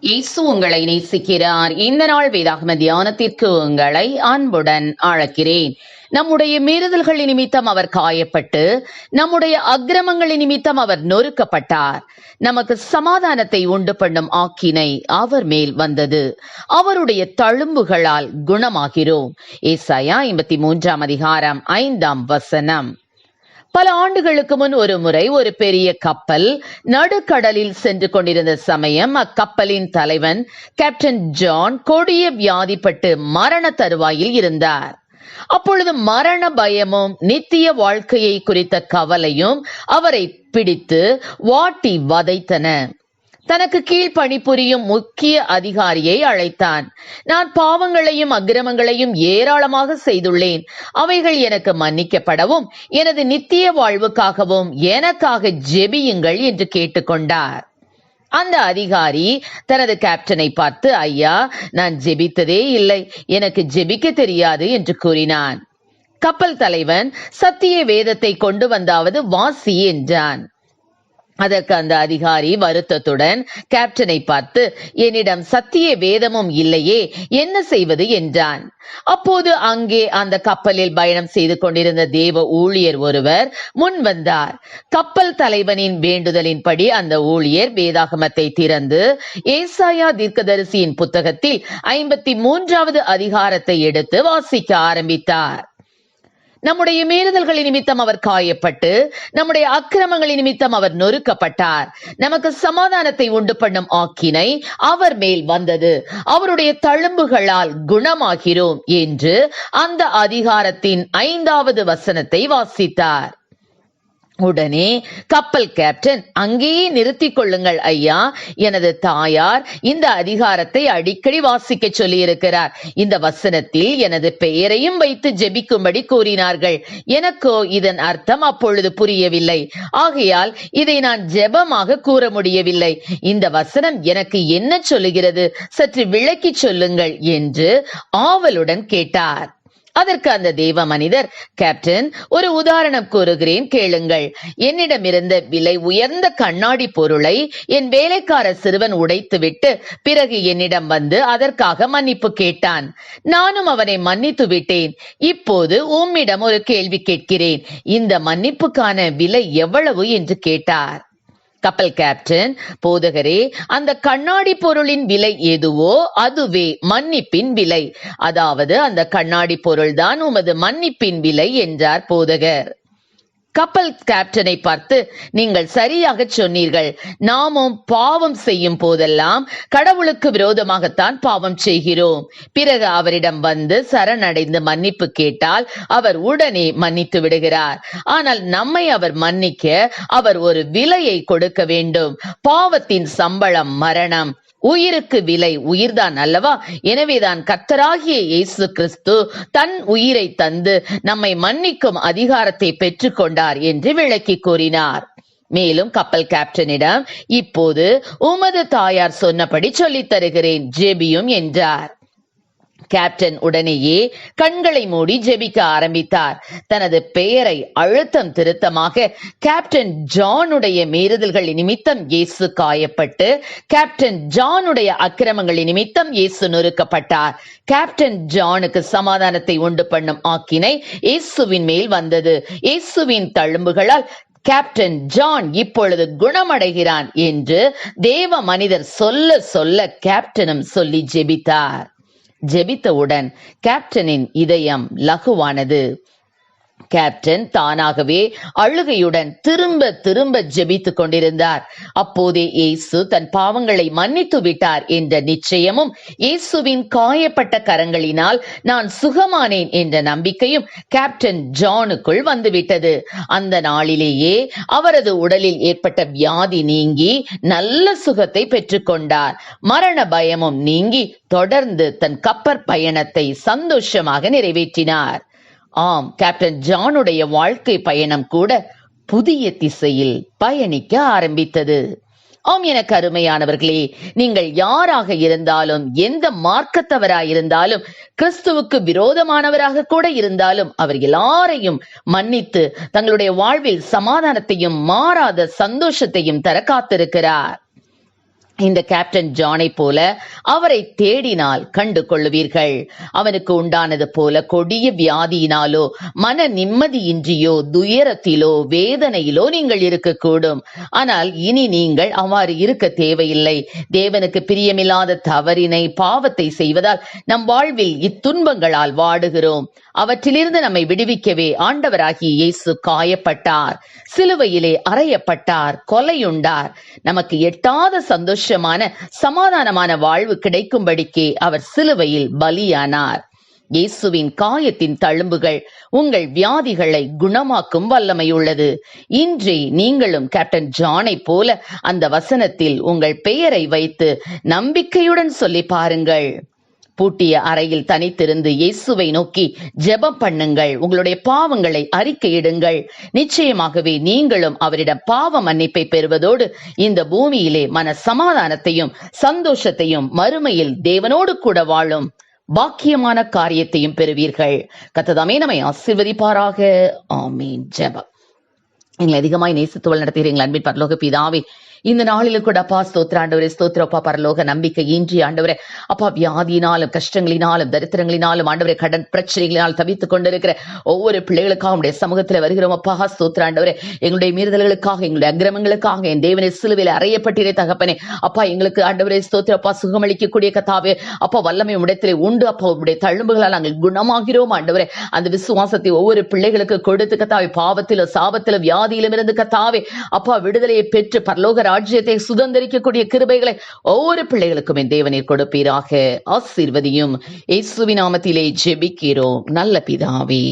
இயேசு உங்களை நேசிக்கிறார். இந்த நாள் வேதாகம தியானத்திற்கு உங்களை அன்புடன் அழைக்கிறேன். நம்முடைய மீறுதல்களின் நிமித்தம் அவர் காயப்பட்டு நம்முடைய அக்கிரமங்களின் நிமித்தம் அவர் நொறுக்கப்பட்டார். நமக்கு சமாதானத்தை உண்டு பண்ணும் ஆக்கினை அவர் மேல் வந்தது. அவருடைய தழும்புகளால் குணமாகிறோம். ஏசாயா ஐம்பத்தி மூன்றாம் அதிகாரம் ஐந்தாம் வசனம். பல ஆண்டுகளுக்கு முன் ஒரு முறை ஒரு பெரிய கப்பல் நடுக்கடலில் சென்று கொண்டிருந்த சமயம் அக்கப்பலின் தலைவன் கேப்டன் ஜான் கொடிய வியாதிப்பட்டு மரண தருவாயில் இருந்தார். அப்பொழுது மரண பயமும் நித்திய வாழ்க்கையை குறித்த கவலையும் அவரை பிடித்து வாட்டி வதைத்தன. தனக்கு கீழ் பணிபுரியும் முக்கிய அதிகாரியை அழைத்தான். நான் பாவங்களையும் அக்கிரமங்களையும் ஏராளமாக செய்துள்ளேன். அவைகள் எனக்கு மன்னிக்கப்படவும் எனது நித்திய வாழ்வுக்காகவும் எனக்காக ஜெபியுங்கள் என்று கேட்டுக்கொண்டார். அந்த அதிகாரி தனது கேப்டனை பார்த்து ஐயா நான் ஜெபித்ததே இல்லை. எனக்கு ஜெபிக்க தெரியாது என்று கூறினான். கப்பல் தலைவன் சத்திய வேதத்தை கொண்டு வந்தாவது வாசி என்றான். அதற்கு அந்த அதிகாரி வருத்தத்துடன் கேப்டனை பார்த்து என்னிடம் சத்திய வேதமும் இல்லையே என்ன செய்வது? என்றான். அப்போது அங்கே அந்த கப்பலில் பயணம் செய்து கொண்டிருந்த தேவ ஊழியர் ஒருவர் முன் வந்தார். கப்பல் தலைவனின் வேண்டுதலின்படி அந்த ஊழியர் வேதாகமத்தை திறந்து ஏசாயா தீர்க்கதரிசியின் புத்தகத்தில் ஐம்பத்தி மூன்றாவது அதிகாரத்தை எடுத்து வாசிக்க ஆரம்பித்தார். நம்முடைய மீறுதல்களின் நிமித்தம் அவர் காயப்பட்டு நம்முடைய அக்கிரமங்களின் நிமித்தம் அவர் நொறுக்கப்பட்டார். நமக்கு சமாதானத்தை உண்டு பண்ணும் ஆக்கினை அவர் மேல் வந்தது. அவருடைய தழும்புகளால் குணமாகிறோம் என்று அந்த அதிகாரத்தின் ஐந்தாவது வசனத்தை வாசித்தார். உடனே கப்பல் கேப்டன் அங்கேயே நிறுத்திக் கொள்ளுங்கள் ஐயா. எனது தாயார் இந்த அதிகாரத்தை அடிக்கடி வாசிக்க சொல்லியிருக்கிறார். இந்த வசனத்தில் எனது பெயரையும் வைத்து ஜெபிக்கும்படி கூறினார்கள். எனக்கோ இதன் அர்த்தம் அப்பொழுது புரியவில்லை. ஆகையால் இதை நான் ஜெபமாக கூற முடியவில்லை. இந்த வசனம் எனக்கு என்ன சொல்லுகிறது? சற்று விளக்கி சொல்லுங்கள் என்று ஆவலுடன் கேட்டார். அதற்கு அந்த தெய்வ மனிதர் கேப்டன் ஒரு உதாரணம் கூறுகிறேன் கேளுங்கள். என்னிடம் இருந்த விலை உயர்ந்த கண்ணாடி பொருளை என் வேலைக்கார சிறுவன் உடைத்துவிட்டு பிறகு என்னிடம் வந்து அதற்காக மன்னிப்பு கேட்டான். நானும் அவனை மன்னித்து விட்டேன். இப்போது உம்மிடம் ஒரு கேள்வி கேட்கிறேன். இந்த மன்னிப்புக்கான விலை எவ்வளவு? என்று கேட்டார். கப்பல் கேப்டன் போதகரே அந்த கண்ணாடி பொருளின் விலை எதுவோ அதுவே மன்னிப்பின் விலை. அதாவது அந்த கண்ணாடி பொருள்தான் உமது மன்னிப்பின் விலை என்றார் போதகர். கப்பல் கேப்டனை பார்த்து நீங்கள் சரியாக சொன்னீர்கள். நாமும் பாவம் செய்யும் போதெல்லாம் கடவுளுக்கு விரோதமாகத்தான் பாவம் செய்கிறோம். பிறகு அவரிடம் வந்து சரணடைந்து மன்னிப்பு கேட்டால் அவர் உடனே மன்னித்து விடுகிறார். ஆனால் நம்மை அவர் மன்னிக்க அவர் ஒரு விலையை கொடுக்க வேண்டும். பாவத்தின் சம்பளம் மரணம். உயிருக்கு விலை உயிர்தான் அல்லவா? எனவேதான் கத்தராகிய இயேசு கிறிஸ்து தன் உயிரை தந்து நம்மை மன்னிக்கும் அதிகாரத்தை பெற்றுக்கொண்டார் என்று விளக்கி கூறினார். மேலும் கப்பல் கேப்டனிடம் இப்போது உமது தாயார் சொன்னபடி சொல்லித் தருகிறேன் ஜெபியும் என்றார். கேப்டன் உடனேயே கண்களை மூடி ஜெபிக்க ஆரம்பித்தார். தனது பெயரை அழுத்தம் திருத்தமாக கேப்டன் ஜானுடைய மீறுதல்கள் நிமித்தம் இயேசு காயப்பட்டு கேப்டன் ஜானுடைய அக்கிரமங்களின் நிமித்தம் இயேசு நொறுக்கப்பட்டார். கேப்டன் ஜானுக்கு சமாதானத்தை உண்டு பண்ணும் ஆக்கினை இயேசுவின் மேல் வந்தது. இயேசுவின் தழும்புகளால் கேப்டன் ஜான் இப்பொழுது குணமடைகிறான் என்று தேவ மனிதர் சொல்ல சொல்ல கேப்டனும் சொல்லி ஜெபித்தார். ஜெபித்தவுடன் கேப்டனின் இதயம் லகுவானது. கேப்டன் தானாகவே அழுகையுடன் திரும்ப திரும்ப ஜெபித்துக் கொண்டிருந்தார். அப்போதே இயேசு தன் பாவங்களை மன்னித்து விட்டார் என்ற நிச்சயமும் இயேசுவின் காயப்பட்ட கரங்களினால் நான் சுகமானேன் என்ற நம்பிக்கையும் கேப்டன் ஜானுக்குள் வந்துவிட்டது. அந்த நாளிலேயே அவரது உடலில் ஏற்பட்ட வியாதி நீங்கி நல்ல சுகத்தை பெற்றுக்கொண்டார். மரண பயமும் நீங்கி தொடர்ந்து தன் கப்பற் பயணத்தை சந்தோஷமாக நிறைவேற்றினார். ஆம் கேப்டன் ஜானுடைய வாழ்க்கை பயணம் கூட புதிய திசையில் பயணிக்க ஆரம்பித்தது. ஆம் என அருமையானவர்களே நீங்கள் யாராக இருந்தாலும் எந்த மார்க்கத்தவராயிருந்தாலும் கிறிஸ்துவுக்கு விரோதமானவராக கூட இருந்தாலும் அவர் எல்லாரையும் மன்னித்து தங்களுடைய வாழ்வில் சமாதானத்தையும் மாறாத சந்தோஷத்தையும் தர காத்திருக்கிறார். இந்த கேப்டன் ஜானை போல அவரை தேடினால் கண்டு கொள்ளுவீர்கள். அவனுக்கு உண்டானது போல கொடிய வியாதியினாலோ மன நிம்மதியின்றியோ துயரத்திலோ வேதனையிலோ நீங்கள் இருக்கக்கூடும். ஆனால் இனி நீங்கள் அவ்வாறு இருக்க தேவையில்லை. தேவனுக்கு பிரியமில்லாத தவறினை பாவத்தை செய்வதால் நம் வாழ்வில் இத்துன்பங்களால் வாடுகிறோம். அவற்றிலிருந்து நம்மை விடுவிக்கவே ஆண்டவராகிய இயேசு காயப்பட்டார் சிலுவையிலே அறையப்பட்டார் கொலையுண்டார். நமக்கு எட்டாத சந்தோஷமான சமாதானமான வாழ்வு கிடைக்கும்படிக்கே அவர் சிலுவையில் பலியானார். இயேசுவின் காயத்தின் தழும்புகள் உங்கள் வியாதிகளை குணமாக்கும் வல்லமை உள்ளது இன்றே நீங்களும் கேப்டன் ஜானை போல அந்த வசனத்தில் உங்கள் பெயரை வைத்து நம்பிக்கையுடன் சொல்லி பாருங்கள். பூட்டிய அறையில் தனித்திருந்து இயேசுவை நோக்கி ஜெபம் பண்ணுங்கள் உங்களுடைய பாவங்களை அறிக்கையிடுங்கள். நிச்சயமாகவே நீங்களும் அவரிடம் பாவ மன்னிப்பை பெறுவதோடு இந்த பூமியிலே மன சமாதானத்தையும் சந்தோஷத்தையும் மறுமையில் தேவனோடு கூட வாழும் பாக்கியமான காரியத்தையும் பெறுவீர்கள். கத்ததாமே நம்மை ஆசிர்வதிப்பாராக. ஆமீன். ஜெபம். எங்களை அதிகமாய் நேசித்து நடத்துகிறீர்கள் அன்பின் பரலோக பிதாவே இந்த நாளிலும் கூட அப்பா ஸ்தோத்திர ஆண்டவரே ஸ்தோத்திரப்பா பரலோக நம்பிக்கை இன்றி ஆண்டவரே. அப்பா வியாதியினாலும் கஷ்டங்களினாலும் தரித்திரங்களினாலும் ஆண்டவரே கடன் பிரச்சனைகளினால் தவித்துக் கொண்டிருக்கிற ஒவ்வொரு பிள்ளைகளுக்காக உடைய சமூகத்தில் வருகிறோம் அப்பா ஸ்தோத்திர ஆண்டவரே. எங்களுடைய மீறுதல்களுக்காக எங்களுடைய அக்கிரமங்களுக்காக என் தேவனை சிலுவையில் அறையப்பட்டிரே தகப்பனே. அப்பா எங்களுக்கு ஆண்டவரே ஸ்தோத்திரப்பா சுகமளிக்கக்கூடிய கத்தாவே. அப்பா வல்லமை உடையத்திலே உண்டு. அப்பா உடைய தழும்புகளால் நாங்கள் குணமாகிறோம் ஆண்டவரே. அந்த விசுவாசத்தை ஒவ்வொரு பிள்ளைகளுக்கு கொடுத்து கத்தாவே. பாவத்திலும் சாபத்திலும் வியாதியிலும் இருந்து கத்தாவே. அப்பா விடுதலையை பெற்று பரலோக ராஜ்யத்தை சுதந்திரிக்கக்கூடிய கிருபைகளை ஒவ்வொரு பிள்ளைகளுக்கும் என் தேவனீர் கொடுப்பீராக. ஆசீர்வதியும். இயேசுவின் நாமத்திலே ஜெபிக்கிறோம். நல்ல பிதாவே